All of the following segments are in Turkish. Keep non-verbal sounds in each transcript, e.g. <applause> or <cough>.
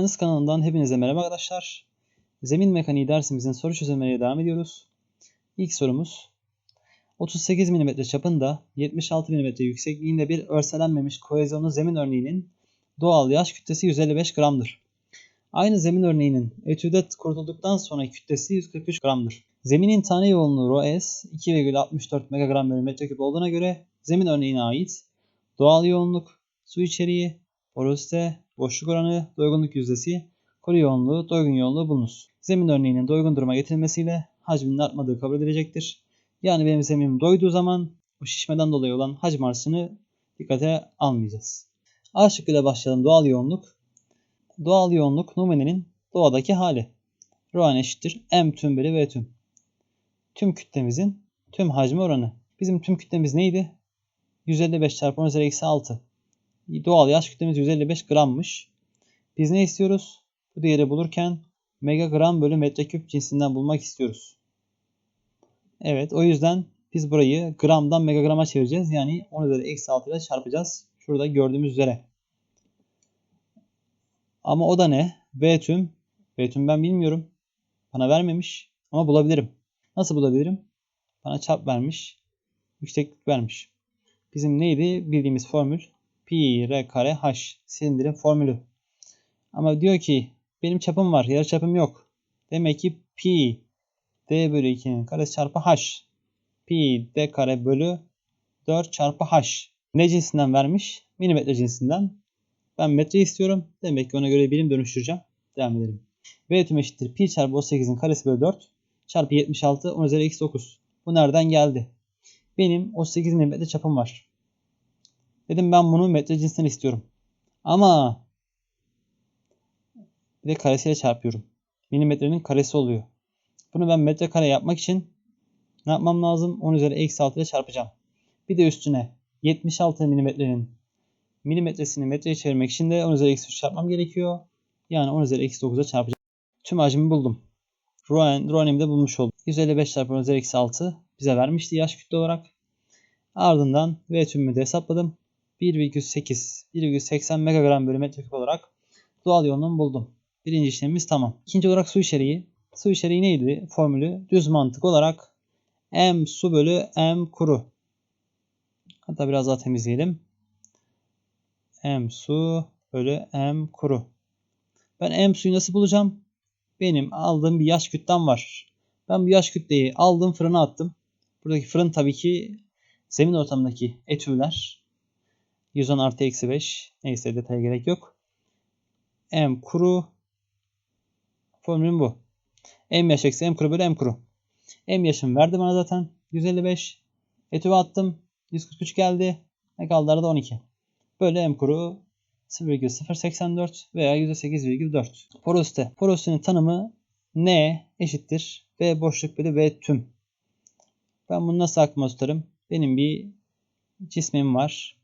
Mühendis kanalından hepinize merhaba arkadaşlar. Zemin mekaniği dersimizin soru çözümleriyle devam ediyoruz. İlk sorumuz 38 mm çapında 76 mm yüksekliğinde bir örselenmemiş kohezyonlu zemin örneğinin doğal yaş kütlesi 155 gramdır. Aynı zemin örneğinin etüde kurutulduktan sonra kütlesi 143 gramdır. Zeminin tane yoğunluğu ρs 2,64 megagram bölü metreküp olduğuna göre zemin örneğine ait doğal yoğunluk, su içeriği, porosite, boşluk oranı, doygunluk yüzdesi, kuru yoğunluğu, doygun yoğunluğu bulunuz. Zemin örneğinin doygun duruma getirilmesiyle hacminin artmadığı kabul edilecektir. Yani benim zeminim doyduğu zaman bu şişmeden dolayı olan hacim artışını dikkate almayacağız. A şıkkıyla başlayalım doğal yoğunluk. Doğal yoğunluk numunenin doğadaki hali. Rho eşittir m tüm bölü v tüm. Tüm kütlemizin tüm hacmi oranı. Bizim tüm kütlemiz neydi? 155 çarpı 10 üzeri eksi 6. Doğal yaş kütlemiz 155 grammış. Biz ne istiyoruz? Bu değeri bulurken megagram bölü metreküp cinsinden bulmak istiyoruz. Evet o yüzden biz burayı gramdan megagrama çevireceğiz. Yani 10 üzeri eksi 6 ile çarpacağız. Şurada gördüğümüz üzere. Ama o da ne? V tüm. V tüm ben bilmiyorum. Bana vermemiş. Ama bulabilirim. Nasıl bulabilirim? Bana çap vermiş. Yükseklik vermiş. Bizim neydi? Bildiğimiz formül. Pi r kare h. Silindirin formülü. Ama diyor ki benim çapım var. Yarı çapım yok. Demek ki pi d bölü 2'nin karesi çarpı h. Pi d kare bölü 4 çarpı h. Ne cinsinden vermiş? Milimetre cinsinden. Ben metre istiyorum. Demek ki ona göre birim dönüştüreceğim. Devam edelim. V tüm eşittir pi çarpı 38'in karesi bölü 4 çarpı 76 10 üzeri eksi 9. Bu nereden geldi? Benim 38 mm çapım var. Dedim ben bunu metre cinsinden istiyorum. Ama bir de karesiyle çarpıyorum. Milimetrenin karesi oluyor. Bunu ben metrekare yapmak için ne yapmam lazım? 10 üzeri eksi 6 ile çarpacağım. Bir de üstüne 76 milimetrenin milimetresini metreye çevirmek için de 10 üzeri eksi 3 çarpmam gerekiyor. Yani 10 üzeri eksi 9'a çarpacağım. Tüm hacmi buldum. Rho'nimi de bulmuş oldum. 155 çarpı 10 üzeri eksi 6 bize vermişti yaş kütle olarak. Ardından V tümümü de hesapladım. 1,8 1,80 megagram bölü metreküp olarak doğal yoğunluğumu buldum. Birinci işlemimiz tamam. İkinci olarak su içeriği. Su içeriği neydi? Formülü düz mantık olarak m su bölü m kuru. Hatta biraz daha temizleyelim. m su bölü m kuru. Ben m suyu nasıl bulacağım? Benim aldığım bir yaş kütlem var. Ben bu yaş kütleyi aldım fırına attım. Buradaki fırın tabii ki zemin ortamındaki etüller. 110 artı eksi 5. Neyse detaya gerek yok. M kuru. Formülüm bu. M yaş eksi M kuru bölü M kuru. M yaşım verdi bana zaten. 155. Etüve attım. 143 geldi. Ne kaldı arada 12. Böyle M kuru 0,084 veya %8,4. Porosite. Porositenin tanımı N eşittir V boşluk bölü V tüm. Ben bunu nasıl aklıma tutarım? Benim bir cismim var.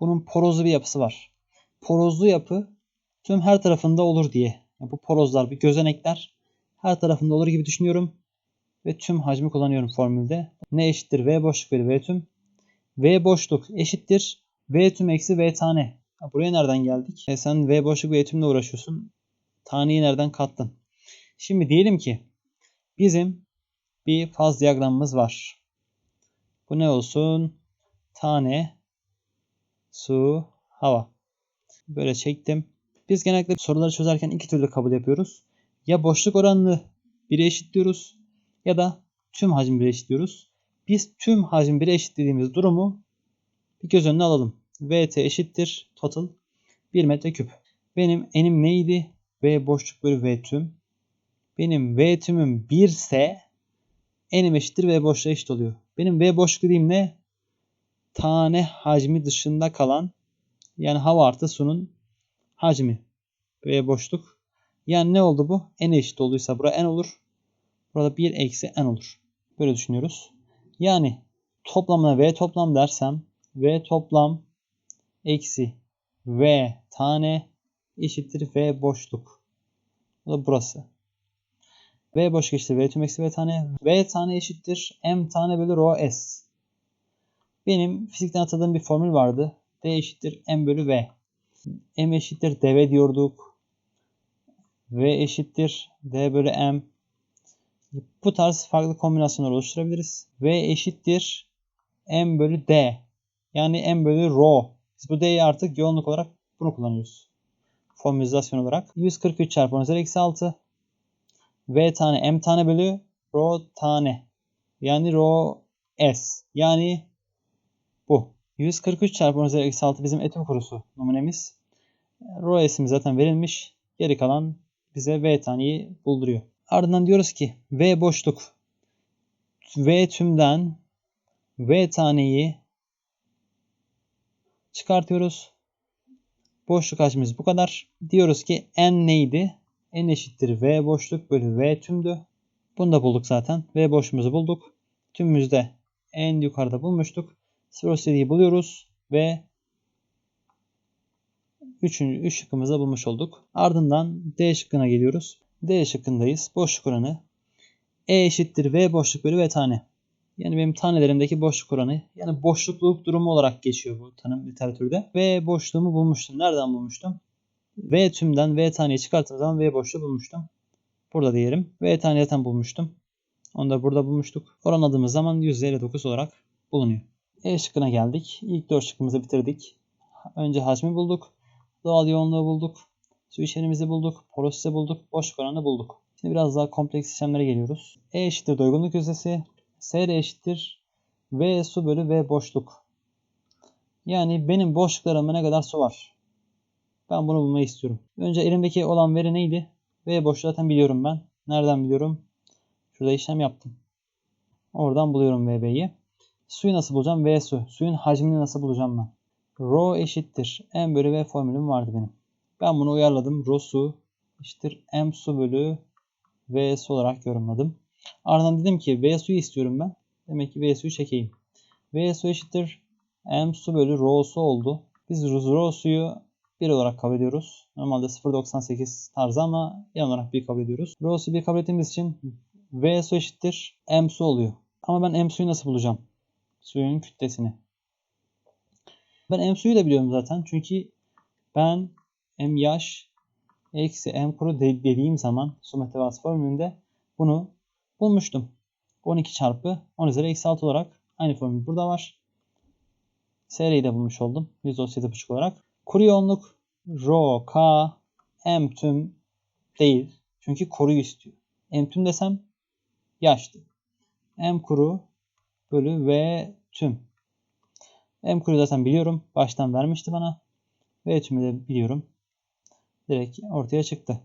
Bunun porozlu bir yapısı var. Porozlu yapı tüm her tarafında olur diye. Yani bu porozlar, bir gözenekler her tarafında olur gibi düşünüyorum. Ve tüm hacmi kullanıyorum formülde. Ne eşittir V boşluk bölü V tüm. V boşluk eşittir V tüm eksi V tane. Ya buraya nereden geldik? E sen V boşluk V tümle uğraşıyorsun. Taneyi nereden kattın? Şimdi diyelim ki bizim bir faz diyagramımız var. Bu ne olsun? Tane, su, hava. Böyle çektim. Biz genellikle soruları çözerken iki türlü kabul yapıyoruz. Ya boşluk oranını 1'e eşitliyoruz ya da tüm hacim 1'e eşitliyoruz. Biz tüm hacim 1'e eşitlediğimiz durumu bir göz önüne alalım. VT eşittir total 1 metreküp. Benim enim neydi? V boşluk bölü V tüm. Benim V tümüm 1 ise enim eşittir V boşluğa eşit oluyor. Benim V boşluk dediğim ne? Tane hacmi dışında kalan yani hava artı sunun hacmi. V boşluk. Yani ne oldu bu? N eşit olduysa buraya N olur. Burada 1 eksi N olur. Böyle düşünüyoruz. Yani toplamına V toplam dersem V toplam eksi V tane eşittir V boşluk. Bu da burası. V boşluk eşittir V tüm eksi V tane. V tane eşittir M tane bölü rho S. Benim fizikten hatırladığım bir formül vardı. D eşittir M bölü V. M eşittir dv diyorduk. V eşittir D bölü M. Bu tarz farklı kombinasyonlar oluşturabiliriz. V eşittir M bölü D. Yani M bölü rho. Biz bu D'yi artık yoğunluk olarak bunu kullanıyoruz. Formülizasyon olarak. 143 çarpı 10 üzeri eksi 6. V tane M tane bölü rho tane. Yani rho S. Yani bu. 143 çarpı 10 üzeri eksi 6 bizim etim kurusu numunemiz. Rho S'imiz zaten verilmiş. Geri kalan bize V taneyi bulduruyor. Ardından diyoruz ki V boşluk. V tümden V taneyi çıkartıyoruz. Boşluk hacmimiz bu kadar. Diyoruz ki N neydi? N eşittir V boşluk bölü V tümdü. Bunu da bulduk zaten. V boşluğumuzu bulduk. Tümümüzde en yukarıda bulmuştuk. 0 buluyoruz ve Üçüncü, üç şıkkımızı bulmuş olduk. Ardından D şıkkına geliyoruz. D şıkkındayız. Boşluk oranı. E eşittir V boşluk bölü V tane. Yani benim tanelerimdeki boşluk oranı. Yani boşlukluluk durumu olarak geçiyor bu tanım literatürde. V boşluğumu bulmuştum. Nereden bulmuştum? V tümden V taneyi çıkarttığım zaman V boşluğu bulmuştum. Burada diyelim. V tane zaten bulmuştum. Onu da burada bulmuştuk. Oranladığımız zaman %59 olarak bulunuyor. E şıkkına geldik. İlk 4 şıkkımızı bitirdik. Önce hacmi bulduk. Doğal yoğunluğu bulduk. Su içeriğimizi bulduk. Porosite bulduk. Boşluk oranını bulduk. Şimdi biraz daha kompleks işlemlere geliyoruz. E eşittir doygunluk yüzdesi. SR eşittir V su bölü V boşluk. Yani benim boşluklarımda ne kadar su var? Ben bunu bulmayı istiyorum. Önce elimdeki olan veri neydi? V boşluğu zaten biliyorum ben. Nereden biliyorum? Şurada işlem yaptım. Oradan buluyorum VB'yi. Suyu nasıl bulacağım? V su. Suyun hacmini nasıl bulacağım ben? Rho eşittir. M bölü V formülüm vardı benim. Ben bunu uyarladım. Rho su eşittir. M su bölü V su olarak yorumladım. Ardından dedim ki V suyu istiyorum ben. Demek ki V suyu çekeyim. V su eşittir. M su bölü Rho su oldu. Biz Rho suyu 1 olarak kabul ediyoruz. Normalde 0.98 tarzı ama yan olarak 1 kabul ediyoruz. Rho suyu 1 kabul ettiğimiz için V su eşittir. M su oluyor. Ama ben M suyu nasıl bulacağım? Suyun kütlesini. Ben M suyu da biliyorum zaten. Çünkü ben M yaş eksi M kuru dediğim zaman su meteorası formülünde bunu bulmuştum. 12 çarpı 10 üzeri eksi 6 olarak aynı formül burada var. SR'yi de bulmuş oldum. %37,5 olarak. Kuru yoğunluk Rho, K, M tüm değil. Çünkü koruyu istiyor. M tüm desem yaştı. M kuru bölü V tüm. M kuru zaten biliyorum. Baştan vermişti bana. V tümü de biliyorum. Direkt ortaya çıktı.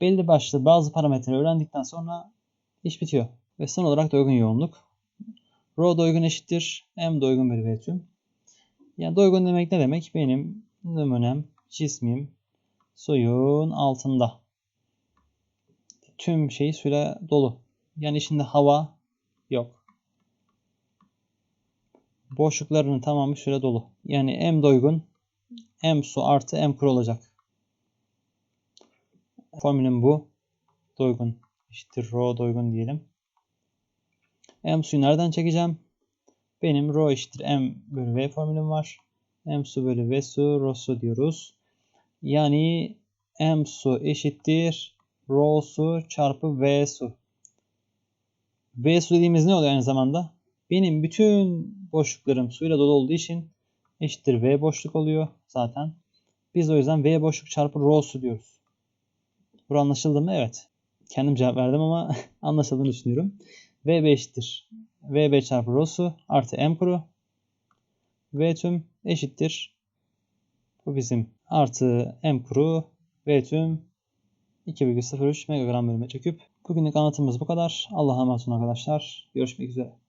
Belli başlı bazı parametreleri öğrendikten sonra iş bitiyor. Ve son olarak doygun yoğunluk. Rho doygun eşittir. M doygun bölü V tüm. Yani doygun demek ne demek? Benim numunem, cismim suyun altında. Tüm şey suyla dolu. Yani içinde hava yok. Boşluklarının tamamı süre dolu. Yani M doygun, M su artı M kuru olacak. Formülüm bu. Doygun eşittir rho doygun diyelim. M suyu nereden çekeceğim? Benim rho eşittir M bölü V formülüm var. M su bölü V su rho su diyoruz. Yani M su eşittir rho su çarpı V su. V su dediğimiz ne oluyor aynı zamanda? Benim bütün boşluklarım suyla dolu olduğu için eşittir V boşluk oluyor zaten. Biz o yüzden V boşluk çarpı rho su diyoruz. Bu anlaşıldı mı? Evet. Kendim cevap verdim ama <laughs> anlaşıldığını düşünüyorum. VB eşittir. VB çarpı rho su artı M kuru. V tüm eşittir. Bu bizim artı M kuru V tüm 2,03 megagram bölü metreküp. Bugünlük anlatımımız bu kadar. Allah'a emanet olun arkadaşlar. Görüşmek üzere.